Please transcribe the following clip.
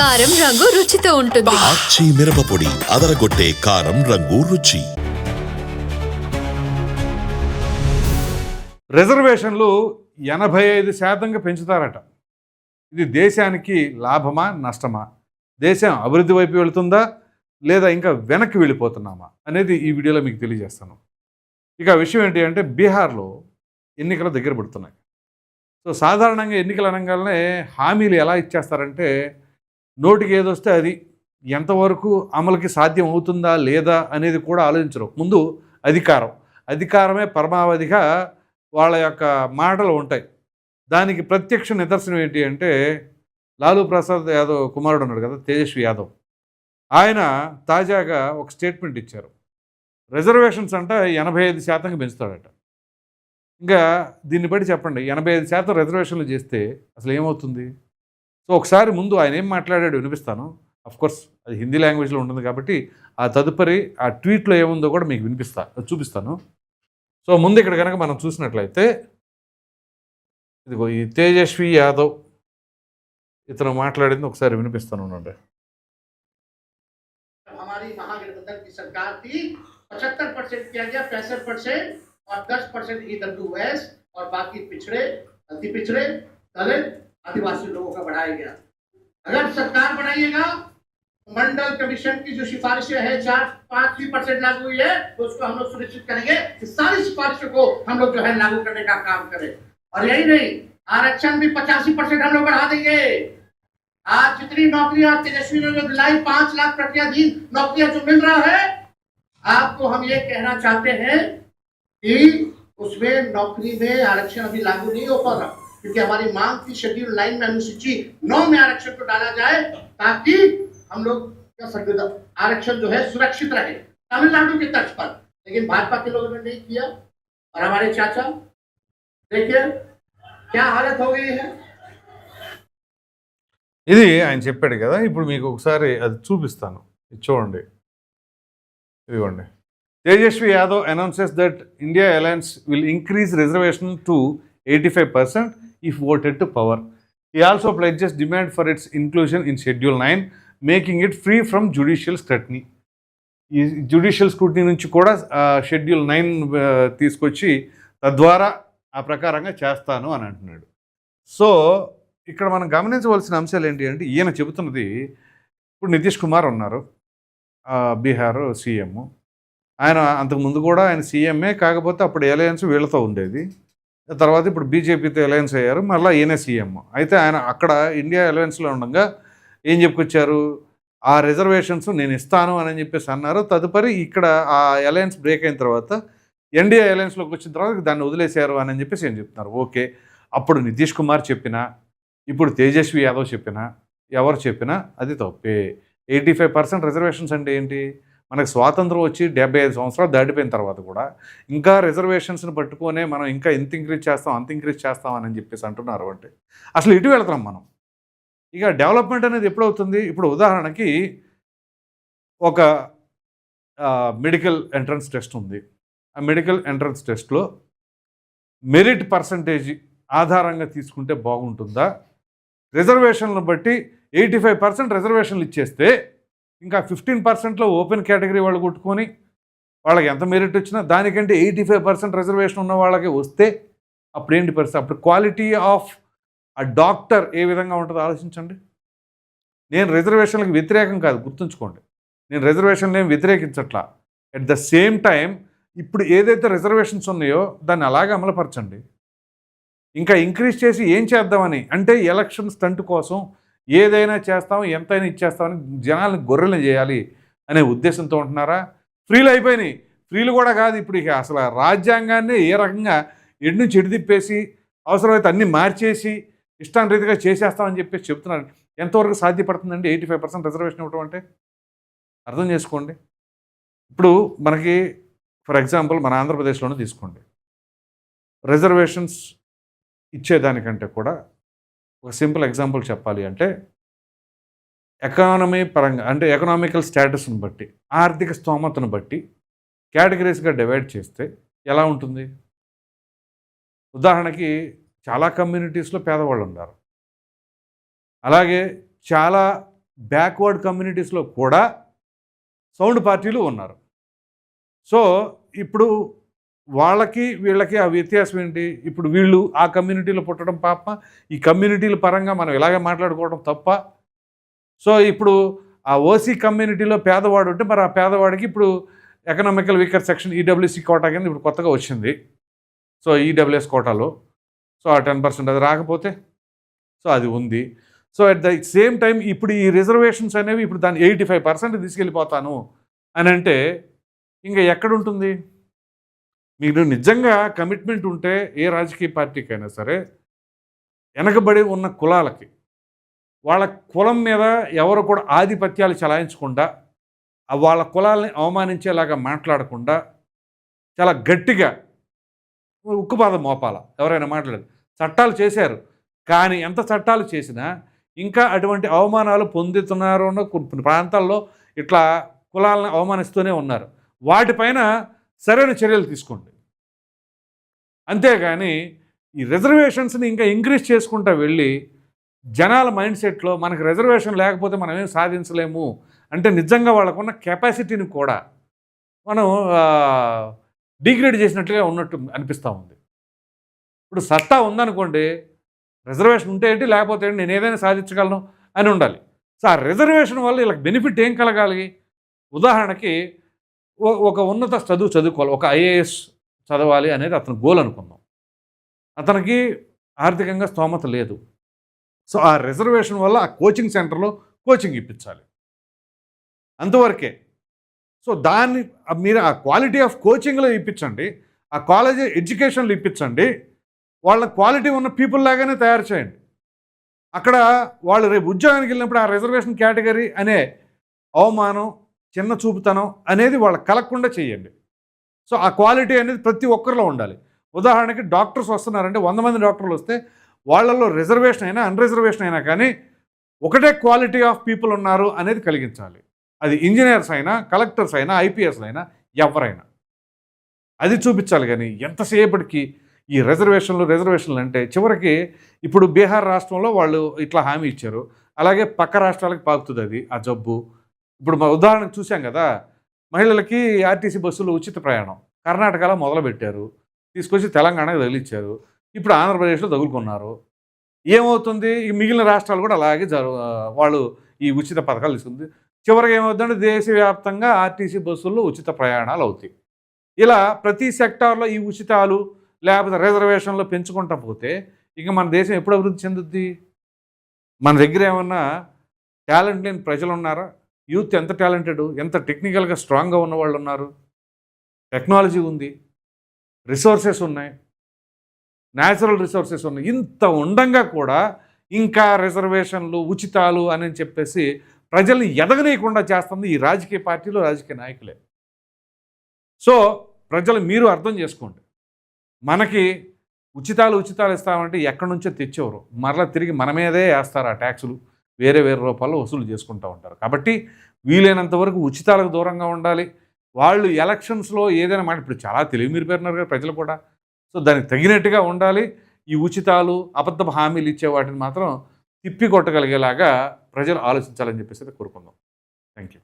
కారం రంగు రుచితో ఉంటుంది. ఆచి మిరపపొడి అదరగొట్టే కారం రంగు రుచి. రిజర్వేషన్లు ఎనభై ఐదు శాతంగా పెంచుతారట. ఇది దేశానికి లాభమా నష్టమా? దేశం అభివృద్ధి వైపు వెళుతుందా లేదా ఇంకా వెనక్కి వెళ్ళిపోతున్నామా అనేది ఈ వీడియోలో మీకు తెలియజేస్తాను. ఇక విషయం ఏంటి అంటే బీహార్లో ఎన్నికలు దగ్గర పడుతున్నాయి. సో సాధారణంగా ఎన్నికలు అనగానే హామీలు ఎలా ఇచ్చేస్తారంటే నోటికి ఏదొస్తే అది ఎంతవరకు అమలుకి సాధ్యం అవుతుందా లేదా అనేది కూడా ఆలోచించరు. ముందు అధికారం. అధికారమే పరమావధిగా వాళ్ళ యొక్క మాటలు ఉంటాయి. దానికి ప్రత్యక్ష నిదర్శనం ఏంటి అంటే లాలూ ప్రసాద్ యాదవ్ కుమారుడు ఉన్నాడు కదా తేజస్వి యాదవ్. ఆయన తాజాగా ఒక స్టేట్మెంట్ ఇచ్చారు. రిజర్వేషన్స్ అంట ఎనభై ఐదు శాతంగా పెంచుతాడట. ఇంకా దీన్ని బట్టి చెప్పండి. ఎనభై ఐదు శాతం రిజర్వేషన్లు చేస్తే అసలు ఏమవుతుంది? సో ఒకసారి ముందు ఆయన ఏం మాట్లాడాడు వినిపిస్తాను కోర్స్ అది హిందీ లాంగ్వేజ్లో ఉంటుంది కాబట్టి ఆ తదుపరి ఆ ట్వీట్లో ఏముందో కూడా మీకు వినిపిస్తా చూపిస్తాను సో ముందు ఇక్కడ కనుక మనం చూసినట్లయితే ఇదిగో ఈ తేజస్వి యాదవ్ ఇతను మాట్లాడింది ఒకసారి వినిపిస్తాను ఉండండి हमारी महागठबंधन की सरकार थी पचहत्तर परसेंट किया गया पैंसठ परसेंट और दस परसेंट ईडब्ल्यू एस और बाकी पिछड़े अति पिछड़े दलित आदिवासी लोगों का बढ़ाया गया। अगर सरकार बनाइएगा, मंडल कमीशन की जो सिफारिशें हैं, चार पाँच ही परसेंट लागू हुई है तो उसको हम लोग सुनिश्चित करेंगे कि सारी सिफारिशों को हम लोग जो है लागू करने का काम करें। और यही नहीं, आरक्षण भी पचासी परसेंट हम लोग बढ़ा देंगे। आज जितनी नौकरियाँ, तेजस्वी ने जो दिलाई, पाँच लाख प्रक्रियाधीन नौकरियाँ जो मिल रहा है, आपको हम ये कहना चाहते हैं कि उसमें नौकरी में आरक्षण अभी लागू नहीं हो पा रहा। क्योंकि हमारी मांग की शेड्यूल लाइन में अनुसूची नौ में आरक्षण को डाला जाए ताकि हम लोग का आरक्षण जो है सुरक्षित रहे। तमिलनाडु के तर्ज पर। लेकिन भाजपा के लोगों ने नहीं किया। और हमारे चाचा, देखिए, क्या हालत हो गई है? ఇది ఆయన చెప్పాడు కదా ఇప్పుడు మీకు ఒకసారి అది చూపిస్తాను చూడండి ఇదిగోండి Tejashwi Yadav announces that India alliance will increase reservation to 85% if voted to power. He also pledges demand for its inclusion in schedule nine making it free from judicial scrutiny. ఈ జ్యుడిషియల్ స్క్రూటినీ నుంచి కూడా schedule nine తీసుకొచ్చి తద్వారా ఆ ప్రకారంగా చేస్తాను అని అంటున్నాడు సో ఇక్కడ మనం గమనించవలసిన అంశాలు ఏంటి అంటే ఈయన చెబుతున్నది ఇప్పుడు నితీష్ కుమార్ ఉన్నారు బీహారు సీఎం ఆయన అంతకుముందు కూడా ఆయన సీఎంఏ కాకపోతే అప్పుడు ఎలయన్స్ వీళ్ళతో ఉండేది తర్వాత ఇప్పుడు బీజేపీతో అలయన్స్ అయ్యారు మళ్ళీ ఈయనే సీఎం. అయితే ఆయన అక్కడ ఇండియా అలయన్స్లో ఉండగా ఏం చెప్పుకొచ్చారు? ఆ రిజర్వేషన్స్ నేను ఇస్తాను అని చెప్పేసి అన్నారు. తదుపరి ఇక్కడ ఆ అలయన్స్ బ్రేక్ అయిన తర్వాత ఎన్డీఏ అలయన్స్లోకి వచ్చిన తర్వాత దాన్ని వదిలేశారు అని చెప్పేసి ఏం చెప్తున్నారు? ఓకే. అప్పుడు నితీష్ కుమార్ చెప్పినా ఇప్పుడు తేజస్వి యాదవ్ చెప్పినా ఎవరు చెప్పినా అది తప్పే. ఎయిటీ ఫైవ్ పర్సెంట్ రిజర్వేషన్స్ అంటే ఏంటి? మనకు స్వాతంత్రం వచ్చి డెబ్బై ఐదు సంవత్సరాలు దాటిపోయిన తర్వాత కూడా ఇంకా రిజర్వేషన్స్ని పట్టుకునే మనం ఇంకా ఇంత ఇంక్రీజ్ చేస్తాం అంత ఇంక్రీజ్ చేస్తాం అని చెప్పేసి అంటున్నారు అంటే అసలు ఇటు వెళ్తాం మనం. ఇక డెవలప్మెంట్ అనేది ఎప్పుడవుతుంది? ఇప్పుడు ఉదాహరణకి ఒక మెడికల్ ఎంట్రన్స్ టెస్ట్ ఉంది. ఆ మెడికల్ ఎంట్రన్స్ టెస్ట్లో మెరిట్ పర్సంటేజ్ ఆధారంగా తీసుకుంటే బాగుంటుందా? రిజర్వేషన్లను బట్టి ఎయిటీ ఫైవ్ పర్సెంట్ రిజర్వేషన్లు ఇచ్చేస్తే ఇంకా ఫిఫ్టీన్ పర్సెంట్లో ఓపెన్ కేటగిరీ వాళ్ళు కొట్టుకొని వాళ్ళకి ఎంత మెరిట్ వచ్చినా దానికంటే ఎయిటీ ఫైవ్ పర్సెంట్ రిజర్వేషన్ ఉన్న వాళ్ళకి వస్తే అప్పుడు ఏంటి పరిస్థితి? అప్పుడు క్వాలిటీ ఆఫ్ ఆ డాక్టర్ ఏ విధంగా ఉంటుందో ఆలోచించండి. నేను రిజర్వేషన్లకు వ్యతిరేకం కాదు గుర్తుంచుకోండి. నేను రిజర్వేషన్లు ఏం వ్యతిరేకించట్లా. అట్ ద సేమ్ టైం ఇప్పుడు ఏదైతే రిజర్వేషన్స్ ఉన్నాయో దాన్ని అలాగే అమలుపరచండి. ఇంకా ఇంక్రీజ్ చేసి ఏం చేద్దామని? అంటే ఎలక్షన్ స్టంట్ కోసం ఏదైనా చేస్తాం ఎంతైనా ఇచ్చేస్తామని జనాలను గొర్రెలు చేయాలి అనే ఉద్దేశంతో ఉంటున్నారా? ఫ్రీలు అయిపోయినాయి. ఫ్రీలు కూడా కాదు ఇప్పుడు ఇక అసలు రాజ్యాంగాన్ని ఏ రకంగా ఎడ్ను చెడు తిప్పేసి అవసరమైతే అన్నీ మార్చేసి ఇష్టానురీతిగా చేసేస్తామని చెప్పేసి చెప్తున్నారు. ఎంతవరకు సాధ్యపడుతుందండి ఎయిటీ ఫైవ్ పర్సెంట్ రిజర్వేషన్ ఇవ్వడం అంటే? అర్థం చేసుకోండి. ఇప్పుడు మనకి ఫర్ ఎగ్జాంపుల్ మన ఆంధ్రప్రదేశ్లోనే తీసుకోండి. రిజర్వేషన్స్ ఇచ్చేదానికంటే కూడా ఒక సింపుల్ ఎగ్జాంపుల్ చెప్పాలి అంటే ఎకానమీ పరంగా అంటే ఎకనామికల్ స్టేటస్ని బట్టి ఆర్థిక స్తోమతను బట్టి కేటగిరీస్గా డివైడ్ చేస్తే ఎలా ఉంటుంది? ఉదాహరణకి చాలా కమ్యూనిటీస్లో పేదవాళ్ళు ఉన్నారు. అలాగే చాలా బ్యాక్వర్డ్ కమ్యూనిటీస్లో కూడా సౌండ్ పార్టీలు ఉన్నారు. సో ఇప్పుడు వాళ్ళకి వీళ్ళకి ఆ వ్యత్యాసం ఏంటి? ఇప్పుడు వీళ్ళు ఆ కమ్యూనిటీలో పుట్టడం పాప ఈ కమ్యూనిటీల పరంగా మనం ఇలాగే మాట్లాడుకోవడం తప్ప. సో ఇప్పుడు ఆ ఓసీ కమ్యూనిటీలో పేదవాడు ఉంటే మరి ఆ పేదవాడికి ఇప్పుడు economical weaker section EWC quota కింద ఇప్పుడు కొత్తగా వచ్చింది. సో ఈడబ్ల్యూఎస్ కోటాలో. సో ఆ టెన్ పర్సెంట్ అది రాకపోతే సో అది ఉంది. So at the same time ఇప్పుడు ఈ రిజర్వేషన్స్ అనేవి ఇప్పుడు దాన్ని ఎయిటీ ఫైవ్ పర్సెంట్ తీసుకెళ్ళిపోతాను. అని అంటే ఇంకా ఎక్కడుంటుంది మీరు నిజంగా కమిట్మెంట్ ఉంటే ఏ రాజకీయ పార్టీకైనా సరే వెనకబడి ఉన్న కులాలకి వాళ్ళ కులం మీద ఎవరు కూడా ఆధిపత్యాలు చలాయించకుండా వాళ్ళ కులాలని అవమానించేలాగా మాట్లాడకుండా చాలా గట్టిగా ఉక్కుపాదం మోపాల? ఎవరైనా మాట్లాడదు చట్టాలు చేశారు. కానీ ఎంత చట్టాలు చేసినా ఇంకా అటువంటి అవమానాలు పొందుతున్నారు కొన్ని ప్రాంతాల్లో ఇట్లా కులాలను అవమానిస్తూనే ఉన్నారు. వాటిపైన సరైన చర్యలు తీసుకోండి. అంతేగాని ఈ రిజర్వేషన్స్ని ఇంకా ఇంక్రీజ్ చేసుకుంటా వెళ్ళి జనాల మైండ్ సెట్లో మనకు రిజర్వేషన్ లేకపోతే మనం ఏం సాధించలేము అంటే నిజంగా వాళ్ళకున్న కెపాసిటీని కూడా మనం డిగ్రేడ్ చేసినట్లుగా ఉన్నట్టు అనిపిస్తూ ఉంది. ఇప్పుడు సత్తా ఉందనుకోండి రిజర్వేషన్ ఉంటే ఏంటి లేకపోతే ఏంటి నేను ఏదైనా సాధించగలను అని ఉండాలి. సో ఆ రిజర్వేషన్ వల్ల వీళ్ళకి బెనిఫిట్ ఏం కలగాలి? ఉదాహరణకి ఒక ఉన్నత చదువు చదువుకోవాలి. ఒక ఐఏఎస్ చదవాలి అనేది అతని గోల్ అనుకుందాం. అతనికి ఆర్థికంగా స్తోమత లేదు. సో ఆ రిజర్వేషన్ వల్ల ఆ కోచింగ్ సెంటర్లో కోచింగ్ ఇప్పించాలి. అంతవరకే. సో దాన్ని మీరు ఆ క్వాలిటీ ఆఫ్ కోచింగ్లో ఇప్పించండి. ఆ కాలేజ్ ఎడ్యుకేషన్లో ఇప్పించండి. వాళ్ళ క్వాలిటీ ఉన్న పీపుల్ లాగానే తయారు చేయండి. అక్కడ వాళ్ళు రేపు ఉద్యోగానికి వెళ్ళినప్పుడు ఆ రిజర్వేషన్ కేటగిరీ అనే అవమానం చిన్న చూపుతనం అనేది వాళ్ళకి కలగకుండా చేయండి. సో ఆ క్వాలిటీ అనేది ప్రతి ఒక్కరిలో ఉండాలి. ఉదాహరణకి డాక్టర్స్ వస్తున్నారంటే వంద మంది డాక్టర్లు వస్తే వాళ్ళల్లో రిజర్వేషన్ అయినా అన్రిజర్వేషన్ అయినా కానీ ఒకటే క్వాలిటీ ఆఫ్ పీపుల్ ఉన్నారు అనేది కలిగించాలి. అది ఇంజనీర్స్ అయినా కలెక్టర్స్ అయినా ఐపీఎస్ అయినా ఎవరైనా. అది చూపించాలి కానీ ఎంతసేపటికి ఈ రిజర్వేషన్లు రిజర్వేషన్లు అంటే చివరికి ఇప్పుడు బీహార్ రాష్ట్రంలో వాళ్ళు ఇట్లా హామీ ఇచ్చారు. అలాగే పక్క రాష్ట్రాలకు పాకుతుంది అది ఆ జబ్బు. ఇప్పుడు మా ఉదాహరణకు చూసాం కదా మహిళలకి ఆర్టీసీ బస్సులు ఉచిత ప్రయాణం. కర్ణాటకలో మొదలుపెట్టారు. తీసుకొచ్చి తెలంగాణకు తగిలిచ్చారు. ఇప్పుడు ఆంధ్రప్రదేశ్లో తగులుకున్నారు. ఏమవుతుంది? ఈ మిగిలిన రాష్ట్రాలు కూడా అలాగే జరు వాళ్ళు ఈ ఉచిత పథకాలు తీసుకుంది. చివరికి ఏమవుతుందంటే దేశవ్యాప్తంగా ఆర్టీసీ బస్సుల్లో ఉచిత ప్రయాణాలు అవుతాయి. ఇలా ప్రతి సెక్టార్లో ఈ ఉచితాలు లేకపోతే రిజర్వేషన్లు పెంచుకుంటా పోతే ఇక మన దేశం ఎప్పుడు అభివృద్ధి చెందుద్ది? మన దగ్గర ఏమన్నా టాలెంట్ లేని ప్రజలు ఉన్నారా యూత్ ఎంత టాలెంటెడ్ ఎంత టెక్నికల్గా స్ట్రాంగ్గా ఉన్న వాళ్ళు ఉన్నారు టెక్నాలజీ ఉంది. రిసోర్సెస్ ఉన్నాయి. న్యాచురల్ రిసోర్సెస్ ఉన్నాయి. ఇంత ఉండంగా కూడా ఇంకా రిజర్వేషన్లు ఉచితాలు అని చెప్పేసి ప్రజల్ని ఎదగనీయకుండా చేస్తుంది ఈ రాజకీయ పార్టీలు రాజకీయ నాయకులే. సో ప్రజలు మీరు అర్థం చేసుకోండి. మనకి ఉచితాలు ఉచితాలు ఇస్తామంటే ఎక్కడి నుంచో తెచ్చేవారు. మరలా తిరిగి మన మీదే వేస్తారు ఆ ట్యాక్సులు. వేరే వేరే రూపాల్లో వసూలు చేసుకుంటూ ఉంటారు. కాబట్టి వీలైనంత వరకు ఉచితాలకు దూరంగా ఉండాలి. వాళ్ళు ఎలక్షన్స్లో ఏదైనా మాట ఇప్పుడు చాలా తెలివి మీరిపోయినారు కదా ప్రజలు కూడా. సో దానికి తగినట్టుగా ఉండాలి. ఈ ఉచితాలు అబద్ధ హామీలు ఇచ్చే వాటిని మాత్రం తిప్పి కొట్టగలిగేలాగా ప్రజలు ఆలోచించాలని చెప్పేసి కోరుకుందాం. Thank you